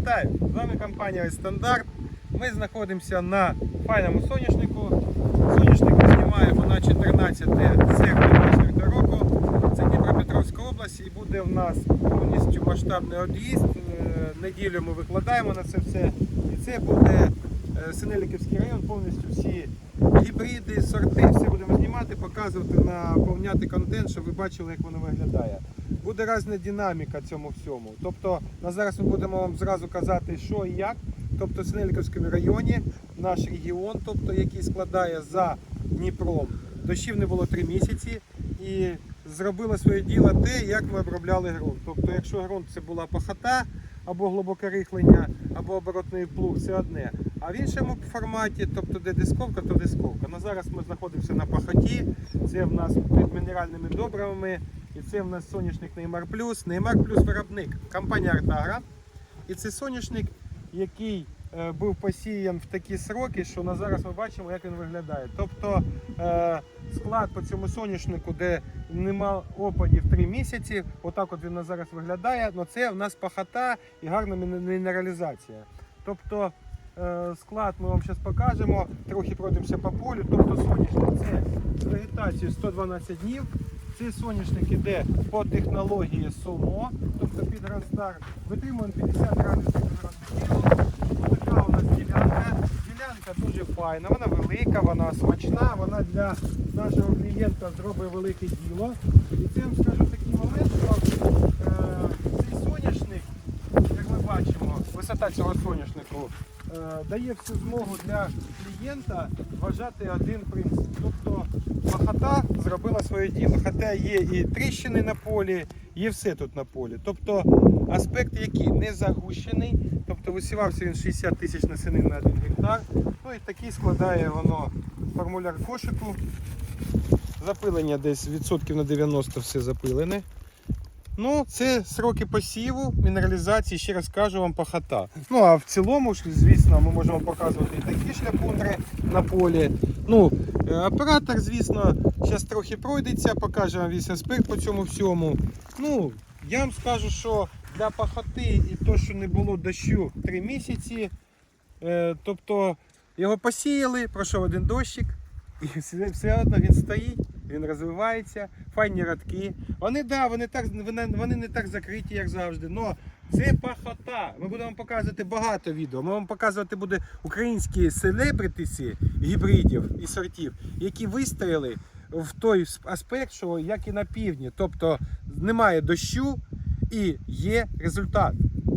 Вітаю! З вами компанія Стандарт. Ми знаходимося на файному соняшнику. Соняшник знімаємо на 14 серпня 2024 року. Це Дніпропетровська область і буде в нас повністю масштабний об'їзд. Е, Неділю ми викладаємо на це все. І це буде Синеліківський район, повністю всі гібриди, сорти, все будемо знімати, показувати, наповняти контент, щоб ви бачили, як воно виглядає. Буде різна динаміка цьому всьому. Тобто на зараз ми будемо вам зразу казати, що і як. Тобто в Синельниковському районі наш регіон, тобто який складає за Дніпром. Дощів не було три місяці і зробило своє діло те, як ми обробляли ґрунт. Тобто, якщо ґрунт це була пахота або глибоке рихлення, або оборотний плуг, це одне. А в іншому форматі, тобто де дисковка, то дисковка. На зараз ми знаходимося на пахоті. Це в нас під мінеральними добривами. І це в нас соняшник Неймар Плюс. Неймар Плюс виробник компанія Артагра. І це соняшник, який е, був посіян в такі сроки, що на зараз ми бачимо, як він виглядає. Тобто е, склад по цьому соняшнику, де нема опадів 3 місяці, отак от він на зараз виглядає. але це в нас пахота і гарна мінералізація. Тобто склад ми вам зараз покажемо, трохи пройдемося по полю. Тобто соняшник це з вегетацією 112 днів. Цей соняшник іде по технології СОМО, тобто під Гранстар. Витримуємо 50 градусів температури. Така у нас ділянка. Ділянка дуже файна, вона велика, вона смачна, вона для нашого клієнта зробить велике діло. І вам скажу такий момент, що е, цей соняшник, як ми бачимо, висота цього соняшнику дає всю змогу для клієнта вважати один принцип. Тобто пахота зробила своє діло. Хоча є і тріщини на полі, є все тут на полі. Тобто аспект який не загущений, тобто висівався він 60 тисяч насінин на 1 гектар. Ну і такий складає воно формуляр кошику. Запилення десь відсотків на 90 все запилене. Ну, це сроки посіву, мінералізації, ще раз кажу вам пахота. Ну а в цілому, звісно, ми можемо показувати і такі шляпундри на полі. Ну, е, оператор, звісно, зараз трохи пройдеться, покаже вам весь аспект по цьому всьому. Ну, я вам скажу, що для пахоти і то, що не було дощу 3 місяці, е, тобто його посіяли, пройшов один дощик, і все одно він стоїть, він розвивається, файні радки. Вони, да, вони, так, вони, не так закриті, як завжди. Но це пахота. Ми будемо вам показувати багато відео. Ми вам показувати буде українські селебритиси гібридів і сортів, які вистояли в той аспект, що як і на півдні. Тобто немає дощу і є результат.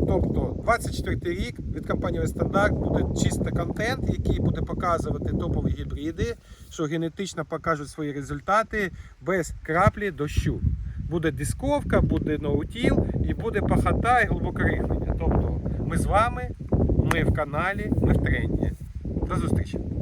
Тобто 24 рік від компанії Стандарт буде чисто контент, який буде показувати топові гібриди, що генетично покажуть свої результати без краплі дощу. Буде дисковка, буде ноутіл і буде пахота і глибоке рихлення. Тобто ми з вами, ми в каналі, ми в тренді. До зустрічі!